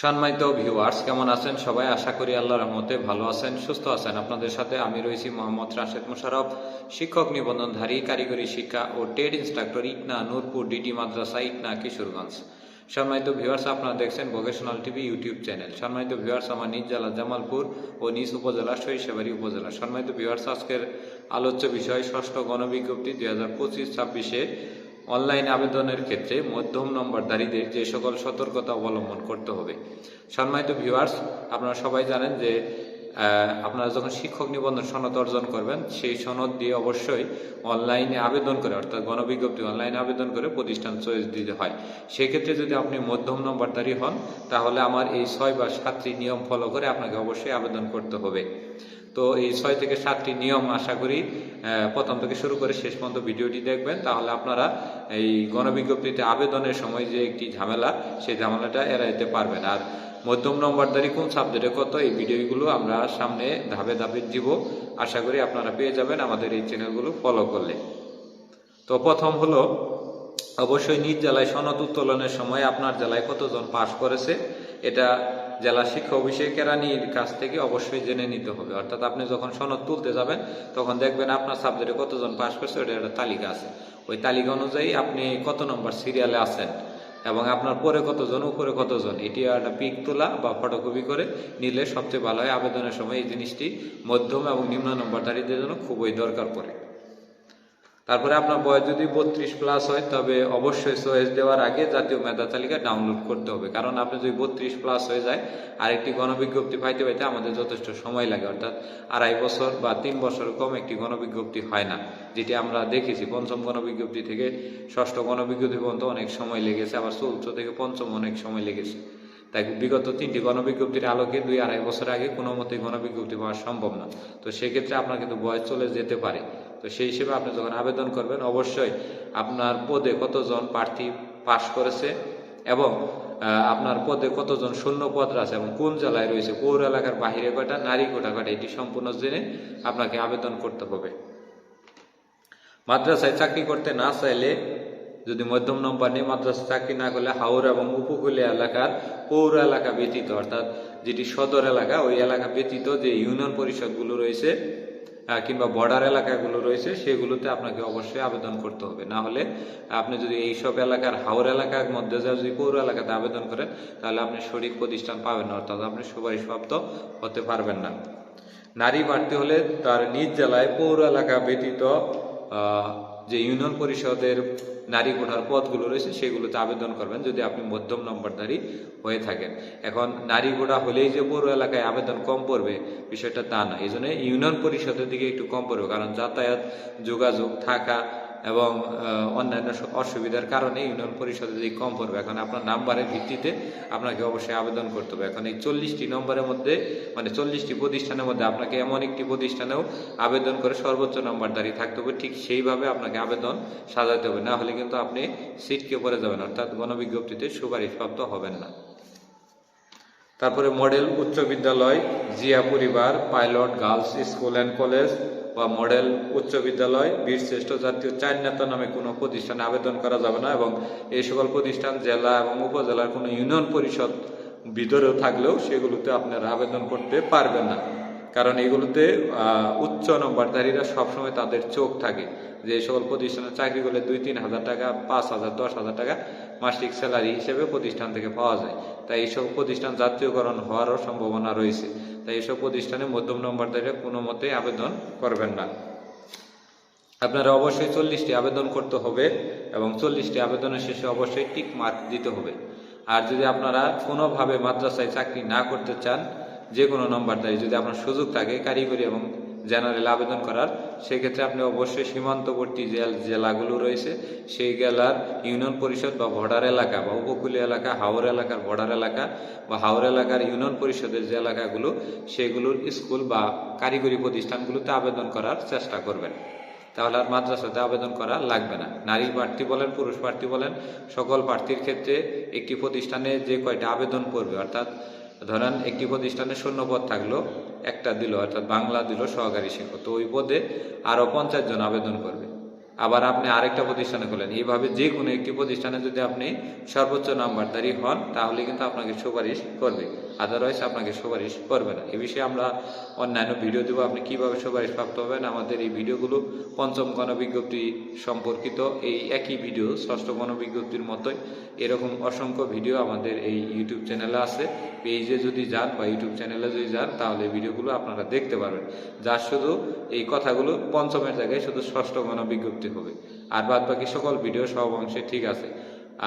সম্মানিত ভিউয়ার্স কেমন আছেন সবাই? আশা করি আল্লাহর রহমতে ভালো আছেন, সুস্থ আছেন। আপনাদের সাথে আমি রয়েছি মোহাম্মদ রাশেদ মোশারফ শিক্ষক নিবন্ধনধারী, কারিগরি শিক্ষা ও টেড ইনস্ট্রাক্টর ইটনা নূরপুর ডিডি মাদ্রাসা, ইটনা কিশোরগঞ্জ। সম্মানিত ভিউয়ার্স আপনারা দেখছেন ভোকেশনাল টিভি ইউটিউব চ্যানেল সম্মানিত ভিউয়ার্স আমার নিজ জেলা জামালপুর ও নিজ উপজেলা সরিষাবাড়ি উপজেলা। সম্মানিত ভিউয়ার্স আজকের আলোচ্য বিষয়, ষষ্ঠ গণবিজ্ঞপ্তি দুই হাজার পঁচিশ ছাব্বিশে অনলাইন আবেদনের ক্ষেত্রে মধ্যম নম্বরধারীদের যে সকল সতর্কতা অবলম্বন করতে হবে। সম্মানিত ভিউয়ার্স আপনারা সবাই জানেন যে আপনারা যখন শিক্ষক নিবন্ধন সনদ অর্জন করবেন, সেই সনদ দিয়ে অবশ্যই অনলাইনে আবেদন করে, অর্থাৎ গণবিজ্ঞপ্তি অনলাইনে আবেদন করে প্রতিষ্ঠান চয়েস দিতে হয়। সেক্ষেত্রে যদি আপনি মধ্যম নম্বরধারী হন, তাহলে আমার এই ছয় বা সাতটি নিয়ম ফলো করে আপনাকে অবশ্যই আবেদন করতে হবে। তো এই ছয় থেকে সাতটি নিয়ম আশা করি প্রথম থেকে শুরু করে শেষ পর্যন্ত ভিডিওটি দেখবেন। তাহলে আপনারা এই গণবিজ্ঞপ্তিতে আবেদনের সময় যে একটি ঝামেলা, সেই ঝামেলাটা এড়াইতে পারবেন। আর মধ্যম নম্বরদারি কোন সাবজেক্টে কত, এই ভিডিওগুলো আমরা সামনে ধাপে ধাপে দিব। আশা করি আপনারা পেয়ে যাবেন আমাদের এই চ্যানেলগুলো ফলো করলে। তো প্রথম হলো, অবশ্যই নিজ জেলায় সনদ উত্তোলনের সময় আপনার জেলায় কতজন পাশ করেছে এটা জেলা শিক্ষা অফিসে কেরানির কাছ থেকে অবশ্যই জেনে নিতে হবে। অর্থাৎ আপনি যখন সনদ তুলতে যাবেন, তখন দেখবেন আপনার সাবজেক্টে কতজন পাশ করছে ওটা একটা তালিকা আছে। ওই তালিকা অনুযায়ী আপনি কত নম্বর সিরিয়ালে আছেন এবং আপনার পরে কতজন, উপরে কতজন, এটি একটা পিক তোলা বা ফটোকপি করে নিলে সবচেয়ে ভালো হয় আবেদনের সময় এই জিনিসটি মধ্যম এবং নিম্ন নম্বরধারীদের জন্য খুবই দরকার পড়ে। তারপরে আপনার বয়স যদি বত্রিশ প্লাস হয়, তবে অবশ্যই চয়েস দেওয়ার আগে জাতীয় মেধা তালিকা ডাউনলোড করতে হবে। কারণ আপনি যদি বত্রিশ প্লাস হয়ে যায়, আরেকটি গণবিজ্ঞপ্তি পাইতে পাইতে আমাদের যথেষ্ট সময় লাগে। অর্থাৎ আড়াই বছর বা তিন বছর কম একটি গণবিজ্ঞপ্তি হয় না, যেটি আমরা দেখেছি। পঞ্চম গণবিজ্ঞপ্তি থেকে ষষ্ঠ গণবিজ্ঞপ্তি পর্যন্ত অনেক সময় লেগেছে, আবার চতুর্থ থেকে পঞ্চম অনেক সময় লেগেছে। তাই বিগত তিনটি গণবিজ্ঞপ্তির আলোকে দুই আড়াই বছর আগে কোনো মতেই গণবিজ্ঞপ্তি পাওয়া সম্ভব না। তো সেক্ষেত্রে আপনার কিন্তু বয়স চলে যেতে পারে। তো সেই হিসেবে আপনি যখন আবেদন করবেন, অবশ্যই আপনার পদে কতজন প্রার্থী পাশ করেছে এবং আপনার পদে কতজন শূন্য পদ আছে এবং কোন জেলায় রয়েছে পৌর এলাকার বাহিরে কয়টা, নারী কোটা কয়টা, এটি সম্পূর্ণ জেনে আপনাকে আবেদন করতে হবে। মাদ্রাসায় চাকরি করতে না চাইলে, যদি মধ্যম নম্বর নিয়ে মাদ্রাসা চাকরি না করলে হাওর এবং উপকূলীয় এলাকার পৌর এলাকা ব্যতীত, অর্থাৎ যেটি সদর এলাকা, ওই এলাকা ব্যতীত যে ইউনিয়ন পরিষদগুলো রয়েছে কিংবা বর্ডার এলাকাগুলো রয়েছে, সেগুলোতে আপনাকে অবশ্যই আবেদন করতে হবে। না হলে আপনি যদি এইসব এলাকার হাওর এলাকার মধ্যে যদি পৌর এলাকাতে আবেদন করেন, তাহলে আপনি সঠিক প্রতিষ্ঠান পাবেন না, অর্থাৎ আপনি সুপারিশপ্রাপ্ত হতে পারবেন না। নারী প্রার্থী হলে তার নিজ জেলায় পৌর এলাকা ব্যতীত যে ইউনিয়ন পরিষদের নারী কোঠার পদগুলো রয়েছে, সেগুলোতে আবেদন করবেন যদি আপনি মধ্যম নম্বরধারী হয়ে থাকেন। এখন নারী গোড়া হলেই যে পৌর এলাকায় আবেদন কম পড়বে, বিষয়টা তা না। এই জন্য ইউনিয়ন পরিষদের দিকে একটু কম পড়বে, কারণ যাতায়াত, যোগাযোগ, থাকা এবং অন্যান্য অসুবিধার কারণে ইউনিয়ন পরিষদের দিকে কম পড়বে, এখন আপনার নাম্বারের ভিত্তিতে আপনাকে অবশ্যই আবেদন করতে হবে। এখন এই চল্লিশটি নম্বরের মধ্যে মানে চল্লিশটি প্রতিষ্ঠানের মধ্যে আপনাকে এমন একটি প্রতিষ্ঠানেও আবেদন করে সর্বোচ্চ নম্বরধারী থাকতে হবে, ঠিক সেইভাবে আপনাকে আবেদন সাজাতে হবে। না হলে কিন্তু আপনি সিটকে পড়ে যাবেন, অর্থাৎ গণবিজ্ঞপ্তিতে সুপারিশপ্রাপ্ত হবেন না। তারপরে মডেল উচ্চ বিদ্যালয়, জিয়া পরিবার, pilot, girls school and college বা মডেল উচ্চ বিদ্যালয়, বীর শ্রেষ্ঠ জাতীয় চার নেতা নামে কোনো প্রতিষ্ঠানে আবেদন করা যাবে না এবং এই সকল প্রতিষ্ঠান, জেলা এবং উপজেলার কোনো ইউনিয়ন পরিষদ ভিতরেও থাকলেও সেগুলোতে আপনারা আবেদন করতে পারবেন না। কারণ এগুলোতে উচ্চ নম্বরধারীরা সবসময় তাদের চোখ থাকে যে সকল প্রতিষ্ঠানে চাকরি করলে দুই, তিন হাজার টাকা, পাঁচ হাজার, দশ হাজার টাকা মাসিক স্যালারি হিসেবে প্রতিষ্ঠান থেকে পাওয়া যায়। তাই এইসব প্রতিষ্ঠান জাতীয়করণ হওয়ারও সম্ভাবনা রয়েছে। তাই এইসব প্রতিষ্ঠানে মধ্যম নম্বরধারীরা কোনো মতেই আবেদন করবেন না। আপনারা অবশ্যই চল্লিশটি আবেদন করতে হবে এবং চল্লিশটি আবেদনের শেষে অবশ্যই টিক মার্ক দিতে হবে। আর যদি আপনারা কোনোভাবে মাদ্রাসায় চাকরি না করতে চান যে কোনো নম্বরদারি যদি আপনার সুযোগ থাকে কারিগরি এবং জেনারেল আবেদন করার, সেক্ষেত্রে আপনি অবশ্যই সীমান্তবর্তী যে জেলাগুলো রয়েছে, সেই জেলার ইউনিয়ন পরিষদ বা বর্ডার এলাকা বা উপকূলীয় এলাকা, হাওর এলাকার বর্ডার এলাকা বা হাওর এলাকার ইউনিয়ন পরিষদের যে এলাকাগুলো, সেগুলোর স্কুল বা কারিগরি প্রতিষ্ঠানগুলোতে আবেদন করার চেষ্টা করবেন। তাহলে আর মাদ্রাসাতে আবেদন করা লাগবে না। নারী প্রার্থী বলেন, পুরুষ প্রার্থী বলেন, সকল প্রার্থীর ক্ষেত্রে একটি প্রতিষ্ঠানে যে কয়টা আবেদন করবে অর্থাৎ ধরেন একটি প্রতিষ্ঠানে শূন্য পদ থাকল, একটা দিল, অর্থাৎ বাংলা দিল সহকারী শিক্ষক। তো ওই পদে আরও পঞ্চাশ জন আবেদন করবে। আবার আপনি আরেকটা প্রতিষ্ঠানে খোলেন এইভাবে যে কোনো একটি প্রতিষ্ঠানে যদি আপনি সর্বোচ্চ নাম্বারদারি হন, তাহলে কিন্তু আপনাকে সুপারিশ করবে। আদারওয়াইজ আপনাকে সুপারিশ করবে না। এ বিষয়ে আমরা অন্যান্য ভিডিও দেবো। আপনি কীভাবে সুপারিশ প্রাপ্ত হবেন? আমাদের এই ভিডিওগুলো পঞ্চম গণবিজ্ঞপ্তি সম্পর্কিত। এই একই ভিডিও, ষষ্ঠ গণবিজ্ঞপ্তির মতোই। এরকম অসংখ্য ভিডিও আমাদের এই ইউটিউব চ্যানেলে আছে। পেজে যদি যান বা ইউটিউব চ্যানেলে যদি যান, তাহলে ভিডিওগুলো আপনারা দেখতে পারবেন। যার শুধু এই কথাগুলো পঞ্চমের জায়গায় শুধু ষষ্ঠ গণবিজ্ঞপ্তি হবে। আর বাদ বাকি সকল ভিডিও সব অংশে ঠিক আছে।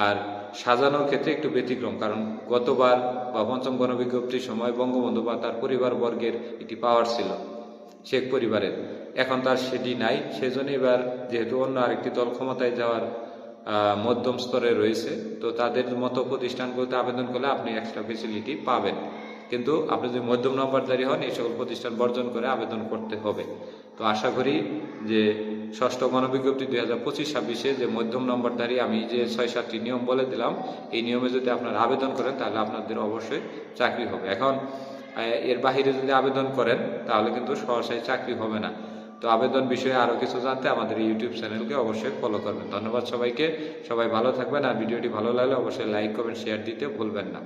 আর সাজানোর ক্ষেত্রে একটু ব্যতিক্রম, কারণ গতবার বা পঞ্চম গণবিজ্ঞপ্তির সময় বঙ্গবন্ধু বা তার পরিবার বর্গের একটি পাওয়ার ছিল, শেখ পরিবারের। এখন তার সেটি নাই, সেজন্য এবার যেহেতু অন্য আরেকটি দল ক্ষমতায় যাওয়ার মধ্যম স্তরে রয়েছে। তো তাদের মতো প্রতিষ্ঠানগুলোতে আবেদন করলে আপনি এক্সট্রা ফেসিলিটি পাবেন। কিন্তু আপনি যদি মধ্যম নম্বরধারী হন, এই সকল প্রতিষ্ঠান বর্জন করে আবেদন করতে হবে। তো আশা করি যে ষষ্ঠ গণবিজ্ঞপ্তি দুই হাজার পঁচিশ ছাব্বিশে যে মধ্যম নম্বরধারী, আমি যে ছয় সাতটি নিয়ম বলে দিলাম, এই নিয়মে যদি আপনারা আবেদন করেন, তাহলে আপনাদের অবশ্যই চাকরি হবে। এখন এর বাহিরে যদি আবেদন করেন, তাহলে কিন্তু সহসাই চাকরি হবে না। তো আবেদন বিষয়ে আরও কিছু জানতে আমাদের ইউটিউব চ্যানেলকে অবশ্যই ফলো করবেন। ধন্যবাদ সবাইকে। সবাই ভালো থাকবেন আর ভিডিওটি ভালো লাগলে অবশ্যই লাইক কমেন্ট শেয়ার দিতে ভুলবেন না।